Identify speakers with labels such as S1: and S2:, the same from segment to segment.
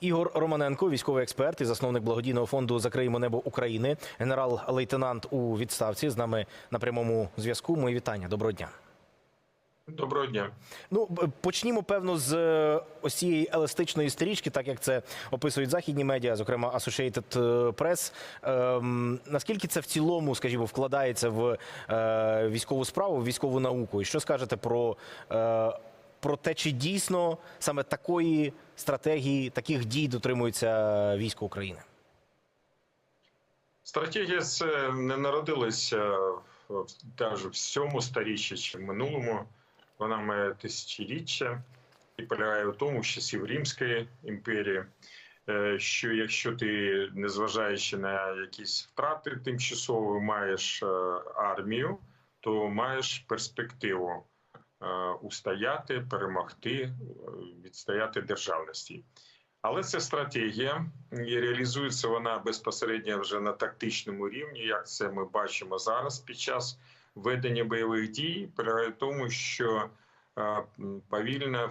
S1: Ігор Романенко, військовий експерт і засновник благодійного фонду Закриємо небо України, генерал-лейтенант у відставці. З нами на прямому зв'язку. Мої вітання. Доброго дня.
S2: Доброго дня.
S1: Ну почнімо певно з е, ось цієї еластичної стрічки, так як це описують західні медіа, зокрема Associated Press. Ем, наскільки це в цілому, скажімо, вкладається в е, військову справу, в військову науку? І що скажете про, е, про те, чи дійсно саме такої стратегії, таких дій дотримується військо України?
S2: Стратегія це не народилася навіть в цьому сторіччі чи в минулому. Вона має тисячоліття і полягає в тому, що часів Римської імперії, е, що якщо ти, незважаючи на якісь втрати тимчасово, маєш е, армію, то маєш перспективу устояти, перемогти, е, відстояти державності. Але це стратегія, і реалізується вона безпосередньо вже на тактичному рівні, як це ми бачимо зараз під час ведення бойових дій. Полягає тому, що е, повільно е,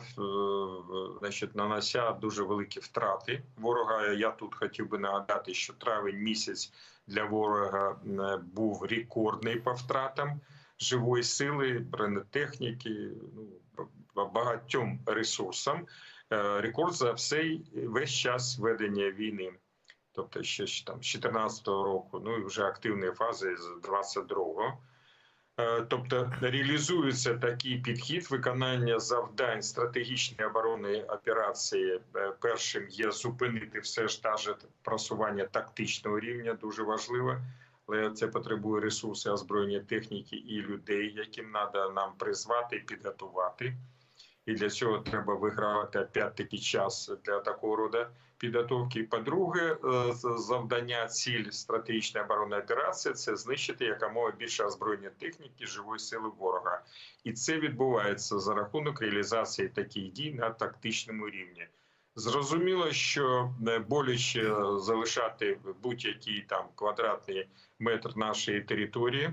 S2: значить, нанося дуже великі втрати ворога. Я тут хотів би нагадати, що травень місяць для ворога е, був рекордний по втратам живої сили, бронетехніки, ну багатьом ресурсам. Е, рекорд за всей весь час ведення війни. Тобто ще там з 14-го року, ну і вже активної фази з 22-го. Е, Тобто реалізується такий підхід виконання завдань стратегічної оборонної операції. Е, Першим є зупинити все ж та просування тактичного рівня, дуже важливо. Але це потребує ресурси озброєння техніки і людей, яким треба нам призвати і підготувати і для цього треба вигравати опять-таки час для такого роду підготовки. По-друге, е, завдання ціль стратегічної оборонної операції це знищити якомога більше озброєння техніки живої сили ворога, і це відбувається за рахунок реалізації таких дій на тактичному рівні. Зрозуміло, що е, боляче залишати будь-який там квадратний метр нашої території.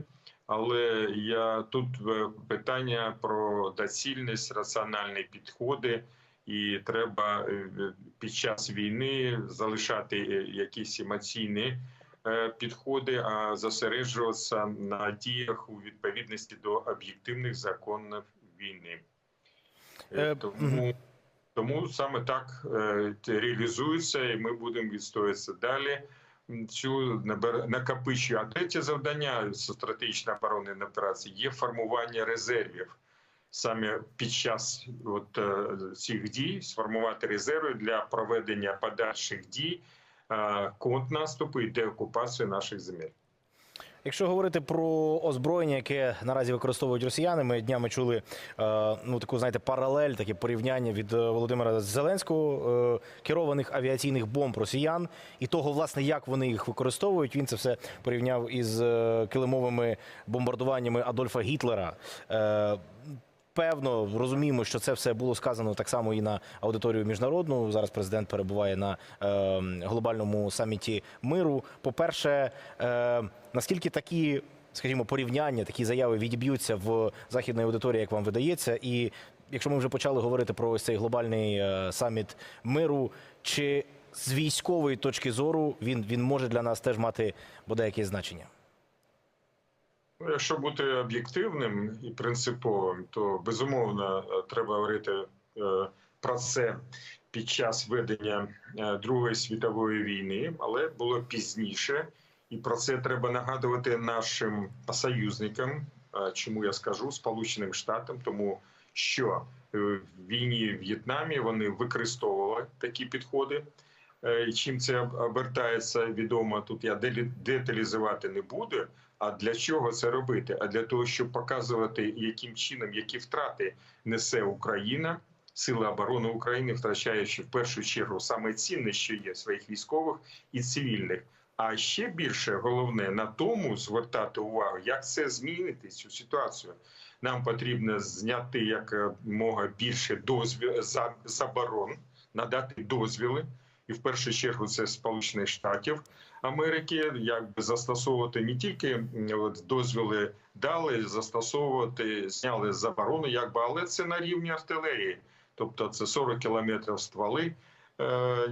S2: Але я тут е, питання про доцільність, раціональні підходи, і треба е, під час війни залишати якісь емоційні підходи, а зосереджуватися на діях у відповідності до об'єктивних законів війни. Тому, тому саме так е, реалізується, і ми будемо відстоюватися далі цю накопичую. А третє завдання стратегічної оборонної операції є формування резервів. Саме під час от, е, цих дій сформувати резерви для проведення подальших дій, е, контрнаступу і деокупації наших земель.
S1: Якщо говорити про озброєння, яке наразі використовують росіяни, ми днями чули е, ну таку знаєте паралель, таке порівняння від е, Володимира Зеленського е, керованих авіаційних бомб росіян і того, власне, як вони їх використовують. Він це все порівняв із килимовими бомбардуваннями Адольфа Гітлера. Певно, розуміємо, що це все було сказано так само і на аудиторію міжнародну. Зараз президент перебуває на е, глобальному саміті миру. По-перше, е, наскільки такі, скажімо, порівняння, такі заяви відіб'ються в західної аудиторії, як вам видається, і якщо ми вже почали говорити про ось цей глобальний е, саміт миру, чи з військової точки зору він, він може для нас теж мати бодай якесь значення?
S2: Ну, Якщо бути об'єктивним і принциповим, то безумовно е, треба говорити е, про це під час ведення е, Другої світової війни, але було пізніше, і про це треба нагадувати нашим союзникам. Чому я скажу Сполученим Штатам, тому що в війні в В'єтнамі вони використовували такі підходи. Чим це обертається, відомо тут я деталізувати не буду. А для чого це робити? А для того, щоб показувати, яким чином які втрати несе Україна, сили оборони України, втрачаючи в першу чергу саме цінне, що є своїх військових і цивільних. А ще більше головне на тому звертати увагу, як це змінити цю ситуацію. Нам потрібно зняти якомога більше дозвіл заборон, надати дозвіли, і в першу чергу це Сполучених Штатів Америки, якби застосовувати не тільки от, дозвіли дали, застосовувати зняли заборону, якби але це на рівні артилерії, тобто це 40 кілометрів стволи. е,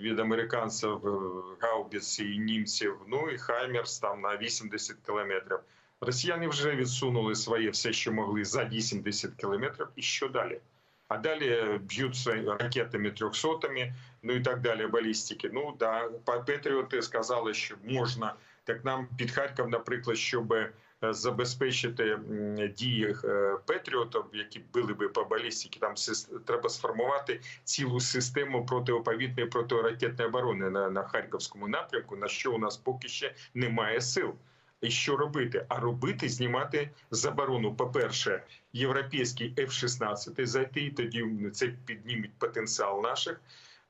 S2: від американців е, гаубиці і німців. Ну і Хаймерс там на 80 кілометрів. Росіяни вже відсунули своє все, що могли за 80 кілометрів. І що далі? А далі б'ються ракетами трьохсотами, ну і так далі, балістики. Ну да, патріоти сказали, що можна. Так нам під Харків, наприклад, щоб е, забезпечити дії е, патріотів, які били би по балістиці, там треба сформувати цілу систему протиповітної протиракетної оборони на, на харківському напрямку, на що у нас поки ще немає сил. Що робити? А робити знімати заборону. По перше, європейський F-16 зайти, тоді це підніметь потенціал наших,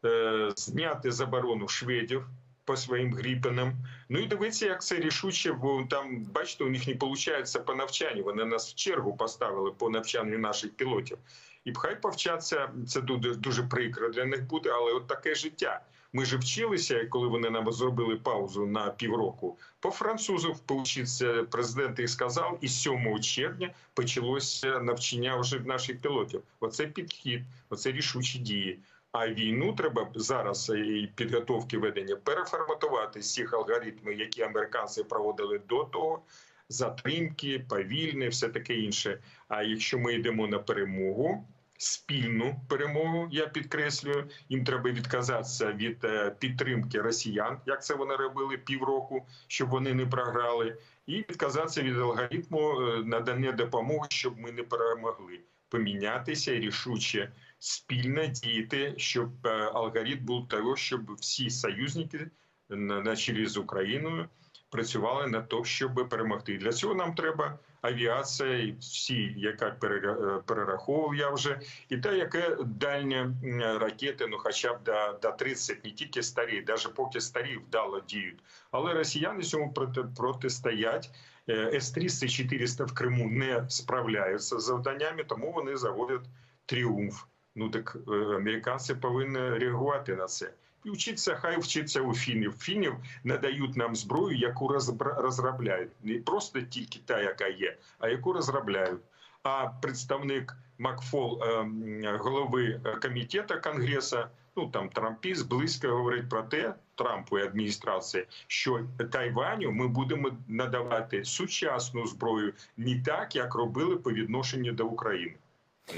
S2: Е, зняти заборону шведів по своїм гріпенам. Ну і дивіться, як це рішуче, бо там, бачите, у них не виходить по навчанню. Вони нас в чергу поставили по навчанню наших пілотів. І хай повчаться, це дуже, дуже прикро для них буде, але от таке життя. Ми ж вчилися, коли вони нам зробили паузу на півроку. По французів повчитися президент їх сказав, і 7 червня почалося навчання вже наших пілотів. Оце підхід, оце рішучі дії. А війну треба зараз е, і підготовки ведення переформатувати цих алгоритмів, які американці проводили до того. Затримки, повільне, все таке інше. А якщо ми йдемо на перемогу, спільну перемогу, я підкреслюю, їм треба відказатися від е, підтримки росіян, як це вони робили півроку, щоб вони не програли, і відказатися від алгоритму е, надання допомоги, щоб ми не перемогли. Помінятися рішуче спільно діяти, щоб е, алгоритм був того, щоб всі союзники на чолі з Україною працювали на те, щоб перемогти. Для цього нам треба авіація, і всі, яка е, перераховував я вже, і та, яке дальні ракети, ну хоча б до, до 30, не тільки старі, навіть поки старі вдало діють. Але росіяни цьому проти, протистоять. Е, С-300-400 в Криму не справляються з завданнями, тому вони заводять тріумф. Ну так е, американці повинні реагувати на це. І вчитися, хай вчиться у фінів. Фінів надають нам зброю, яку розробляють. Не просто тільки та, яка є, а яку розробляють. А представник Макфол, е, голови е, комітету Конгресу, ну там Трампіст близько говорить про те, Трампу і адміністрації, що Тайваню ми будемо надавати сучасну зброю не так, як робили по відношенню до України.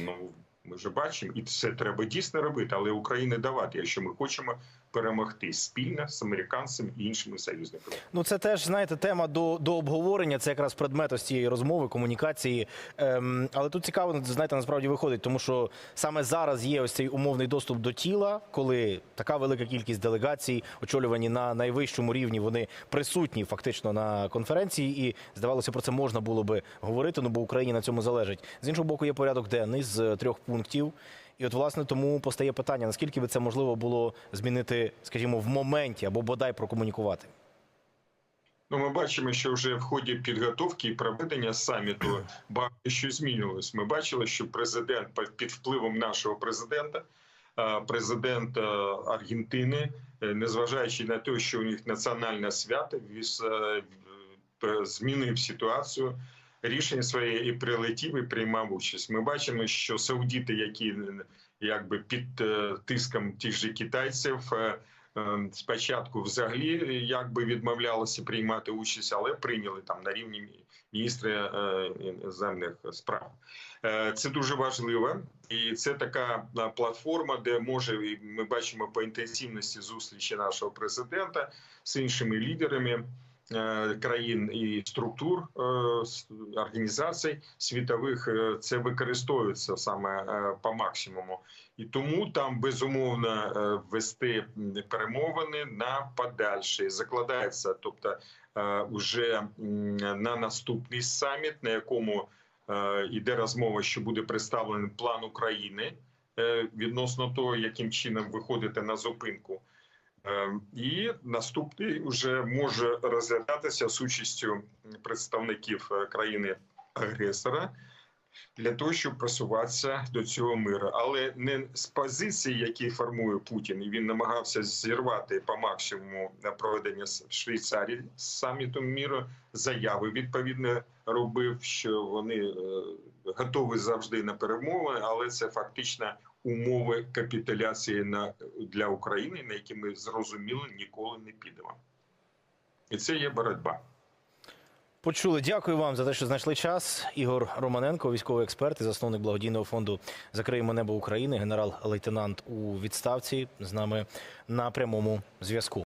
S2: Ну ми вже бачимо, і це треба дійсно робити, але Україні давати, якщо ми хочемо перемогти спільно з американцями і іншими союзниками.
S1: Ну, це теж знаєте тема до, до обговорення. Це якраз предмет ось цієї розмови, комунікації. Ем, але тут цікаво, знаєте, насправді виходить, тому що саме зараз є ось цей умовний доступ до тіла, коли така велика кількість делегацій, очолювані на найвищому рівні, вони присутні фактично на конференції, і здавалося, про це можна було би говорити. Ну бо Україні на цьому залежить. З іншого боку, є порядок денний з трьох пунктів. І от, власне, тому постає питання: наскільки би це можливо було змінити, скажімо, в моменті або бодай прокомунікувати.
S2: Ну, ми бачимо, що вже в ході підготовки і проведення саміту багато що змінилось. Ми бачили, що президент під впливом нашого президента, е, президент е, Аргентини, е, незважаючи на те, що у них національне свято, віз, е, змінив ситуацію. Рішення своє і прилетів і приймав участь. Ми бачимо, що саудіти, які якби під е, тиском тих же китайців, е, е, спочатку взагалі якби відмовлялися приймати участь, але прийняли там на рівні міністра іноземних справ. Це дуже важливо, і це така платформа, де може ми бачимо по інтенсивності зустрічі нашого президента з іншими лідерами. Е, Країн і структур е, організацій світових е, це використовується саме е, по максимуму, і тому там безумовно е, вести перемовини на подальше закладається, тобто е, уже на наступний саміт, на якому йде розмова, що буде представлений план України відносно того, яким чином виходити на зупинку. Е, І наступний вже може розглядатися з участю представників е, країни агресора для того, щоб просуватися до цього миру, але не з позиції, які формує Путін, і він намагався зірвати по максимуму на проведення в Швейцарії самітом міру. Заяви відповідно робив, що вони е, готові завжди на перемови, але це фактично умови капітуляції на, для України, на які ми зрозуміло ніколи не підемо. І це є боротьба.
S1: Почули. Дякую вам за те, що знайшли час. Ігор Романенко, військовий експерт і засновник благодійного фонду Закриємо небо України, генерал-лейтенант у відставці з нами на прямому зв'язку.